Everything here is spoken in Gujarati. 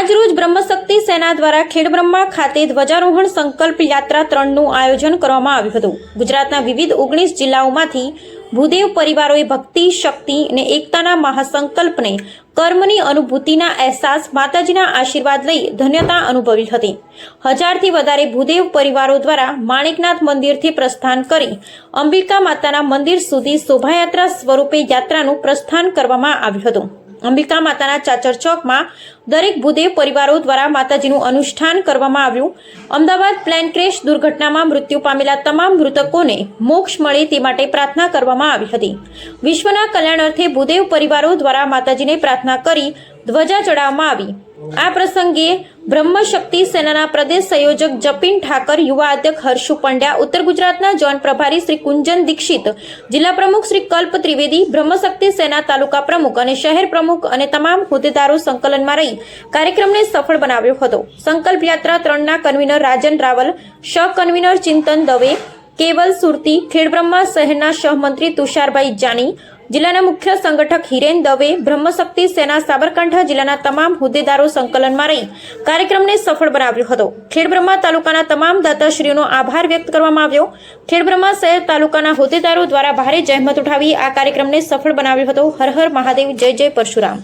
આજરોજ બ્રહ્મશક્તિ સેના દ્વારા ખેડબ્રહ્મા ખાતે ધ્વજારોહણ સંકલ્પ યાત્રા ત્રણનું આયોજન કરવામાં આવ્યું હતું. ગુજરાતના વિવિધ ઓગણીસ જિલ્લાઓમાંથી ભૂદેવ પરિવારોએ ભક્તિ, શક્તિ અને એકતાના મહાસંકલ્પને કર્મની અનુભૂતિના અહેસાસ માતાજીના આશીર્વાદ લઈ ધન્યતા અનુભવી હતી. હજારથી વધારે ભૂદેવ પરિવારો દ્વારા માણેકનાથ મંદિરથી પ્રસ્થાન કરી અંબિકા માતાના મંદિર સુધી શોભાયાત્રા સ્વરૂપે યાત્રાનું પ્રસ્થાન કરવામાં આવ્યું હતું. અંબિકા માતાના ચાચર ચોકમાં દરેક ભૂદેવ પરિવારો દ્વારા માતાજીનું અનુષ્ઠાન કરવામાં આવ્યું. અમદાવાદ પ્લેન ક્રેશ દુર્ઘટનામાં મૃત્યુ પામેલા તમામ મૃતકોને મોક્ષ મળે તે માટે પ્રાર્થના કરવામાં આવી હતી. વિશ્વના કલ્યાણ અર્થે ભૂદેવ પરિવારો દ્વારા માતાજીને પ્રાર્થના કરી ધ્વજા ચડાવવામાં આવી. આ પ્રસંગે બ્રહ્મશક્તિ સેનાના પ્રદેશ સંયોજક જપીન ઠાકર, યુવા અધ્યક્ષ હર્ષુ પંડ્યા, ઉત્તર ગુજરાતના જોન પ્રભારી શ્રી કુંજન દીક્ષિત, જિલ્લા પ્રમુખ શ્રી કલ્પ ત્રિવેદી, બ્રહ્મશક્તિ સેના તાલુકા પ્રમુખ અને શહેર પ્રમુખ અને તમામ હોદ્દેદારો સંકલનમાં રહી કાર્યક્રમને સફળ બનાવ્યો હતો. સંકલ્પ યાત્રા ત્રણના કન્વીનર રાજન રાવલ સહ કન્વીનર ચિંતન દવે, કેવલ સુરતી, ખેડબ્રહ્મા શહેરના સહમંત્રી તુષારભાઈ જાની જિલ્લાના મુખ્ય સંગઠક હિરેન દવે, બ્રહ્મશક્તિ સેના સાબરકાંઠા જિલ્લાના તમામ હોદ્દેદારો સંકલનમાં રહી કાર્યક્રમને સફળ બનાવ્યો હતો. ખેડબ્રહ્મા તાલુકાના તમામ દાતાશ્રીઓનો આભાર વ્યક્ત કરવામાં આવ્યો. ખેડબ્રહ્મા શહેર તાલુકાના હોદ્દેદારો દ્વારા ભારે જહેમત ઉઠાવી આ કાર્યક્રમને સફળ બનાવ્યો હતો. હર હર મહાદેવ, જય જય પરશુરામ.